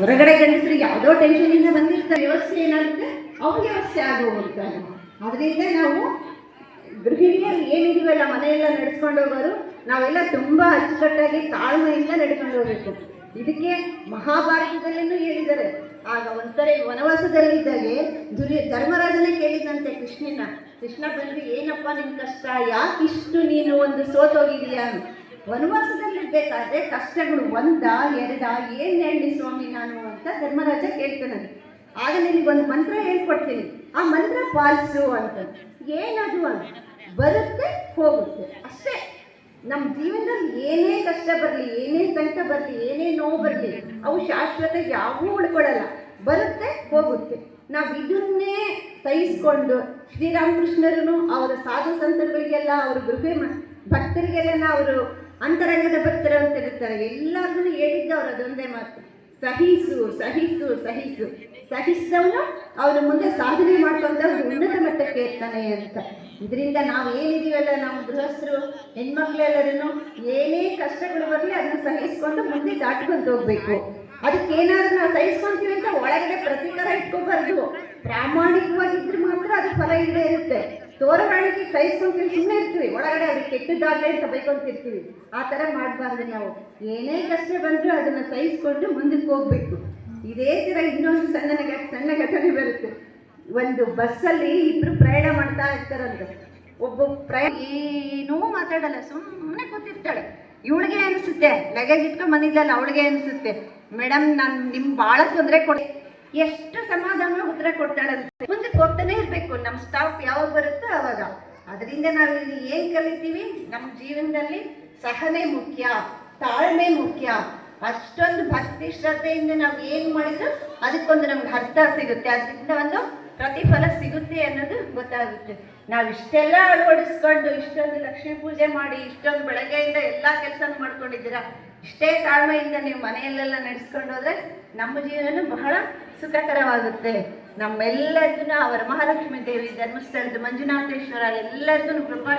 ಹೊರಗಡೆ ಗಂಡಸರಿಗೆ ಯಾವುದೋ ಟೆನ್ಷನಿಂದ ಬಂದಿರ್ತಾರೆ, ವ್ಯವಸ್ಥೆ ಏನಾಗುತ್ತೆ? ಅವ್ರಿಗೆ ವ್ಯವಸ್ಥೆ ಆಗೋಗ್ಬಿಡ್ತಾರೆ ಅದರಿಂದ ನಾವು ಗೃಹಿಣಿಯರು ಏನಿದೀವಲ್ಲ ಮನೆಯೆಲ್ಲ ನಡೆಸ್ಕೊಂಡು ಹೋಗೋರು, ನಾವೆಲ್ಲ ತುಂಬ ಅಚ್ಚುಕಟ್ಟಾಗಿ ತಾಳ್ಮೆಯಿಂದ ನಡ್ಕೊಂಡು ಹೋಗ್ಬೇಕು. ಇದಕ್ಕೆ ಮಹಾಭಾರತದಲ್ಲಿನೂ ಹೇಳಿದ್ದಾರೆ. ಆಗ ಒಂದ್ಸರಿ ವನವಾಸದಲ್ಲಿದ್ದಾಗೆ ದುರ್ಯ ಧರ್ಮರಾಜನೇ ಕೇಳಿದಂತೆ ಕೃಷ್ಣನ. ಕೃಷ್ಣ ಬಂದು ಏನಪ್ಪ ನಿನ್ನ ಕಷ್ಟ? ಯಾಕಿಷ್ಟು ನೀನು ಒಂದು ಸೋತೋಗಿದೀಯ. ವನವಾಸದಲ್ಲಿರ್ಬೇಕಾದ್ರೆ ಕಷ್ಟಗಳು ಒಂದ, ಎರಡ, ಏನು ಹೇಳಿ ಸ್ವಾಮಿ ನಾನು ಅಂತ ಧರ್ಮರಾಜ ಕೇಳ್ತಾನೆ. ಆಗ ನಿನಗೆ ಒಂದು ಮಂತ್ರ ಹೇಳ್ಕೊಡ್ತೀನಿ. ಆ ಮಂತ್ರ ಪಾಲಿಸು ಅಂತ ಏನದು ಅಂತ ಬರುತ್ತೆ, ಹೋಗುತ್ತೆ. ಅಷ್ಟೇ. ನಮ್ಮ ಜೀವನದಲ್ಲಿ ಏನೇ ಕಷ್ಟ ಬರಲಿ, ಏನೇ ಸಂಕಟ ಬರಲಿ, ಏನೇ ನೋವು ಬರಲಿ, ಅವು ಶಾಶ್ವತ ಯಾವೂ ಉಳ್ಕೊಳ್ಳಲ್ಲ ಬರುತ್ತೆ, ಹೋಗುತ್ತೆ. ನಾವು ಇದನ್ನೇ ಸಹಿಸ್ಕೊಂಡು ಶ್ರೀರಾಮಕೃಷ್ಣರನ್ನು, ಅವರ ಸಾಧು ಸಂತರುಗಳಿಗೆಲ್ಲ, ಅವರು ಗೃಹ ಭಕ್ತರಿಗೆಲ್ಲ ಅವರು ಅಂತರಂಗದ ಭಕ್ತರು ಅಂತ ಇರ್ತಾರೆ. ಎಲ್ಲರಿಗೂ ಹೇಳಿದ್ದವರು ಅದೊಂದೇ ಮಾತು. ಸಹಿಸು ಸಹಿಸು ಸಹಿಸು ಸಹಿಸಿದವನು ಅವನು ಮುಂದೆ ಸಾಧನೆ ಮಾಡ್ಕೊಂತ ಉನ್ನತ ಮಟ್ಟಕ್ಕೆ ಇರ್ತಾನೆ ಅಂತ. ಇದರಿಂದ ನಾವು ಏನಿದೀವಲ್ಲ, ನಾವು ಗೃಹಸ್ಥರು ಹೆಣ್ಮಕ್ಳೆಲ್ಲರೂ ಏನೇ ಕಷ್ಟಗಳು ಬರಲಿ ಅದನ್ನ ಸಹಿಸ್ಕೊಂಡು ಮುಂದೆ ದಾಟ್ಕೊಂಡು ಹೋಗ್ಬೇಕು. ಅದಕ್ಕೇನಾದ್ರೂ ನಾವು ಸಹಿಸ್ಕೊಂತೀವಿ ಅಂತ ಒಳಗಡೆ ಪ್ರತಿಕಾರ ಇಟ್ಕೋಬಾರ್ದು. ಪ್ರಾಮಾಣಿಕವಾಗಿದ್ರೆ ಮಾತ್ರ ಅದು ಫಲ ಇಲ್ಲದೆ ಇರುತ್ತೆ. ತೋರಗಾಣಿಕೆ ಸಹಿಸ್ಕೊಂತೀವಿ ಸುಮ್ಮನೆ ಇರ್ತೀವಿ. ಒಳಗಡೆ ಅದಕ್ಕೆ ಕೆಟ್ಟದಾಗಲೇ ಅಂತ ಬೈಕೊಂತಿರ್ತೀವಿ ಆ ಥರ ಮಾಡಬಾರ್ದು ನಾವು. ಏನೇ ಕಷ್ಟ ಬಂದರೂ ಅದನ್ನು ಸಹಿಸ್ಕೊಂಡು ಮುಂದಕ್ಕೆ ಹೋಗ್ಬೇಕು. ಇದೇ ಥರ ಇನ್ನೊಂದು ಸಣ್ಣ ಸಣ್ಣ ಘಟನೆ ಬರುತ್ತೆ. ಒಂದು ಬಸ್ಸಲ್ಲಿ ಇಬ್ಬರು ಪ್ರಯಾಣ ಮಾಡ್ತಾ ಇರ್ತಾರಂತ. ಒಬ್ಬ ಪ್ರಯಾಣ ಏನೂ ಮಾತಾಡಲ್ಲ ಸುಮ್ಮನೆ ಕೂತಿರ್ತಾಳೆ. ಇವಳಿಗೆ ಅನಿಸುತ್ತೆ ಲಗೇಜ್ ಇಟ್ಕೊಂಡು ಬಂದಿದ್ದಲ್ಲ ಅವಳಿಗೆ ಅನಿಸುತ್ತೆ. ಮೇಡಮ್ ನಾನು ನಿಮ್ಗೆ ಭಾಳ ತೊಂದರೆ ಕೊಡಿ ಎಷ್ಟು ಸಮಾಧಾನ ಉತ್ತರ ಕೊಡ್ತಾಳೆ ಮುಂದಕ್ಕೆ ಕೊಡ್ತಾನೆ ಇರಬೇಕು. ನಮ್ಮ ಸ್ಟಾಫ್ ಯಾವಾಗ ಬರುತ್ತೋ ಅವಾಗ. ಅದರಿಂದ ನಾವು ಇಲ್ಲಿ ಏನು ಕಲಿತೀವಿ? ನಮ್ಮ ಜೀವನದಲ್ಲಿ ಸಹನೆ ಮುಖ್ಯ, ತಾಳ್ಮೆ ಮುಖ್ಯ. ಅಷ್ಟೊಂದು ಭಕ್ತಿ ಶ್ರದ್ಧೆಯಿಂದ ನಾವು ಏನು ಮಾಡಿದ್ರು ಅದಕ್ಕೊಂದು ನಮ್ಗೆ ಅರ್ಥ ಸಿಗುತ್ತೆ. ಅದರಿಂದ ಒಂದು ಪ್ರತಿಫಲ ಸಿಗುತ್ತೆ ಅನ್ನೋದು ಗೊತ್ತಾಗುತ್ತೆ. ನಾವು ಇಷ್ಟೆಲ್ಲ ಅಳವಡಿಸ್ಕೊಂಡು ಇಷ್ಟೊಂದು ಲಕ್ಷ್ಮೀ ಪೂಜೆ ಮಾಡಿ, ಇಷ್ಟೊಂದು ಬೆಳಗ್ಗೆಯಿಂದ ಎಲ್ಲ ಕೆಲಸ ಮಾಡ್ಕೊಂಡಿದ್ದೀರಾ? ಇಷ್ಟೇ ತಾಳ್ಮೆಯಿಂದ ನೀವು ಮನೆಯಲ್ಲೆಲ್ಲ ನಡೆಸ್ಕೊಂಡು ಹೋದ್ರೆ ನಮ್ಮ ಜೀವನ ಬಹಳ ಸುಖಕರವಾಗುತ್ತೆ. ನಮ್ಮೆಲ್ಲರಿಗೂ ಅವರ ಮಹಾಲಕ್ಷ್ಮೀ ದೇವಿ, ಧರ್ಮಸ್ಥಳದ ಮಂಜುನಾಥೇಶ್ವರ ಎಲ್ಲರಿಗೂ ಕೃಪಾ